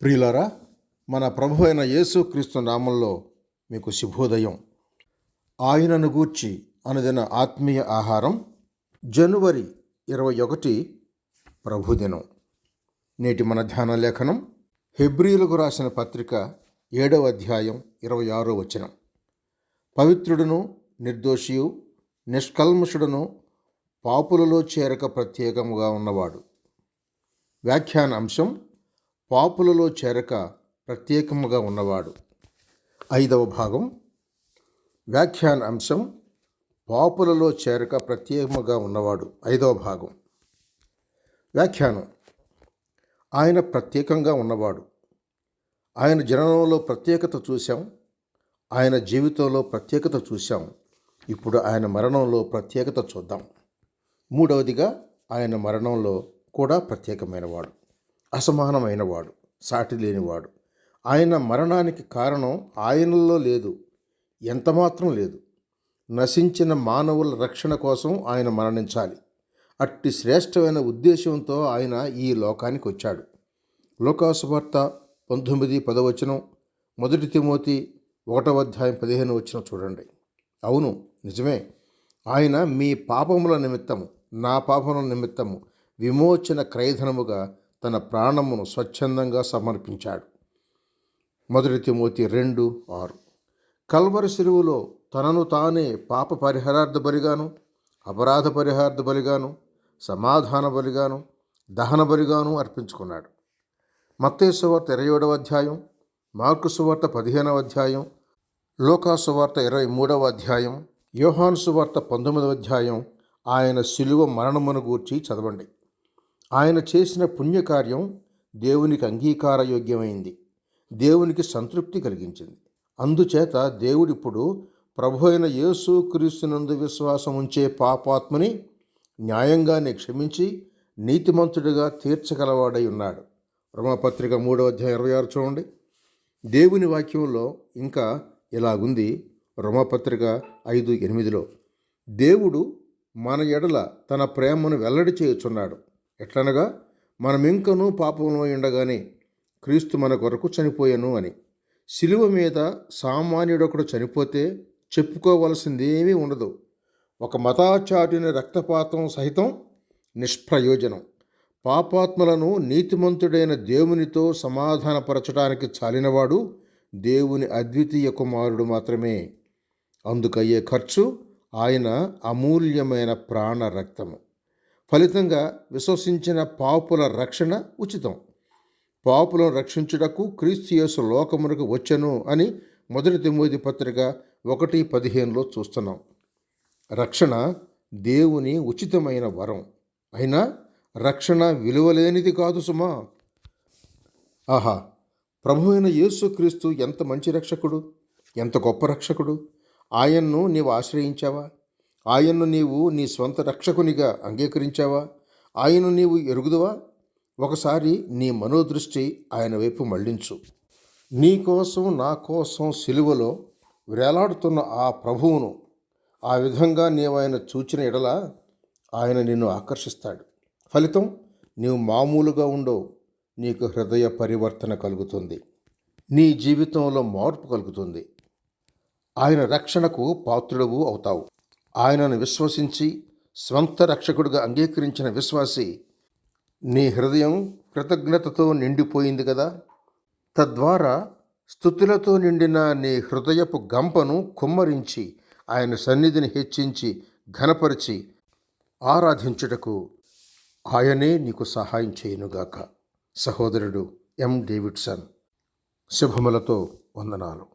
ప్రియులారా మన ప్రభు అయిన యేసుక్రీస్తు నామంలో మీకు శుభోదయం. ఆయనను గూర్చి అనుదిన ఆత్మీయ ఆహారం జనవరి ఇరవై ఒకటి ప్రభుదినం నేటి మన ధ్యాన లేఖనం హెబ్రియులకు రాసిన పత్రిక ఏడవ అధ్యాయం ఇరవై ఆరో వచనం. పవిత్రుడును నిర్దోషియు నిష్కల్మషుడును పాపులలో చేరక ప్రత్యేకముగా ఉన్నవాడు. వ్యాఖ్యాన అంశం పాపులలో చేరక ప్రత్యేకముగా ఉన్నవాడు. ఐదవ భాగం. వ్యాఖ్యాన అంశం పాపులలో చేరక ప్రత్యేకముగా ఉన్నవాడు. ఐదవ భాగం. వ్యాఖ్యానం. ఆయన ప్రత్యేకంగా ఉన్నవాడు. ఆయన జననంలో ప్రత్యేకత చూశాం. ఆయన జీవితంలో ప్రత్యేకత చూశాం. ఇప్పుడు ఆయన మరణంలో ప్రత్యేకత చూద్దాం. మూడవదిగా ఆయన మరణంలో కూడా ప్రత్యేకమైనవాడు. అసమానమైనవాడు సాటి లేనివాడు. ఆయన మరణానికి కారణం ఆయనలో లేదు ఎంతమాత్రం లేదు. నశించిన మానవుల రక్షణ కోసం ఆయన మరణించాలి. అట్టి శ్రేష్టమైన ఉద్దేశంతో ఆయన ఈ లోకానికి వచ్చాడు. లోకాసువార్త పంతొమ్మిది పదవచనం మొదటి తిమోతి ఒకటవ అధ్యాయం పదిహేను వచ్చిన చూడండి. అవును నిజమే. ఆయన మీ పాపముల నిమిత్తము నా పాపముల నిమిత్తము విమోచన క్రయధనముగా తన ప్రాణమును స్వచ్ఛందంగా సమర్పించాడు. మొదటి తిమోతి రెండు ఆరు. కల్వరి శిరువులో తనను తానే పాప పరిహారార్థ బలిగాను అపరాధ పరిహార్థ బలిగాను సమాధాన బలిగాను దహన బలిగాను అర్పించుకున్నాడు. మత్తేశ్వార్త ఇరవై ఏడవ అధ్యాయం మార్కు సువార్త పదిహేనవ అధ్యాయం లోకాసువార్త ఇరవై మూడవ అధ్యాయం యోహాను సువార్త పంతొమ్మిదవ అధ్యాయం ఆయన శిలువ మరణమును గూర్చి చదవండి. ఆయన చేసిన పుణ్యకార్యం దేవునికి అంగీకారయోగ్యమైంది. దేవునికి సంతృప్తి కలిగించింది. అందుచేత దేవుడిప్పుడు ప్రభు అయిన యేసు క్రీస్తునందు విశ్వాసం ఉంచే పాపాత్మని న్యాయంగానే క్షమించి నీతిమంతుడిగా తీర్చగలవాడై ఉన్నాడు. రమపత్రిక మూడవ అధ్యాయం ఇరవై ఆరు చూడండి. దేవుని వాక్యంలో ఇంకా ఇలాగుంది. రోమపత్రిక ఐదు ఎనిమిదిలో దేవుడు మన ఎడల తన ప్రేమను వెల్లడి చేయుచున్నాడు. ఎట్లనగా మనమింకనూ పాపంలో ఉండగానే క్రీస్తు మన కొరకు చనిపోయాను అని. శిలువ మీద సామాన్యుడొకడు చనిపోతే చెప్పుకోవలసిందేమీ ఉండదు. ఒక మతాచార్యుని రక్తపాతం సహితం నిష్ప్రయోజనం. పాపాత్మలను నీతిమంతుడైన దేవునితో సమాధానపరచడానికి చాలినవాడు దేవుని అద్వితీయ కుమారుడు మాత్రమే. అందుకయ్యే ఖర్చు ఆయన అమూల్యమైన ప్రాణ రక్తము ఫలితంగా విశ్వసించిన పాపుల రక్షణ ఉచితం. పాపులను రక్షించుటకు క్రీస్తు యేసు లోకమునకు వచ్చెను అని మొదటి తిమోతి పత్రిక ఒకటి పదిహేనులో చూస్తున్నాం. రక్షణ దేవుని ఉచితమైన వరం. అయినా రక్షణ విలువలేనిది కాదు సుమా. ఆహా! ప్రభువైన యేసుక్రీస్తు ఎంత మంచి రక్షకుడు? ఎంత గొప్ప రక్షకుడు? ఆయన్ను నీవు ఆశ్రయించావా? ఆయన్ను నీవు నీ స్వంత రక్షకునిగా అంగీకరించావా? ఆయన్ను నీవు ఎరుగుదువా? ఒకసారి నీ మనోదృష్టి ఆయన వైపు మళ్ళించు నీ కోసం నా కోసం సిలువలో వేలాడుతున్న ఆ ప్రభువును ఆ విధంగా నీవు ఆయన చూచిన ఎడల ఆయన నిన్ను ఆకర్షిస్తాడు. ఫలితం నీవు మామూలుగా ఉండవు. నీకు హృదయ పరివర్తన కలుగుతుంది. నీ జీవితంలో మార్పు కలుగుతుంది. ఆయన రక్షణకు పాత్రుడవు అవుతావు. ఆయనను విశ్వసించి స్వంత రక్షకుడిగా అంగీకరించిన విశ్వాసి నీ హృదయం కృతజ్ఞతతో నిండిపోయింది కదా. తద్వారా స్థుతులతో నిండిన నీ హృదయపు గంపను కుమ్మరించి ఆయన సన్నిధిని హెచ్చించి ఘనపరిచి ఆరాధించుటకు ఆయనే నీకు సహాయం చేయనుగాక. సహోదరుడు ఎం. డేవిడ్సన్ శుభములతో వందనాలు.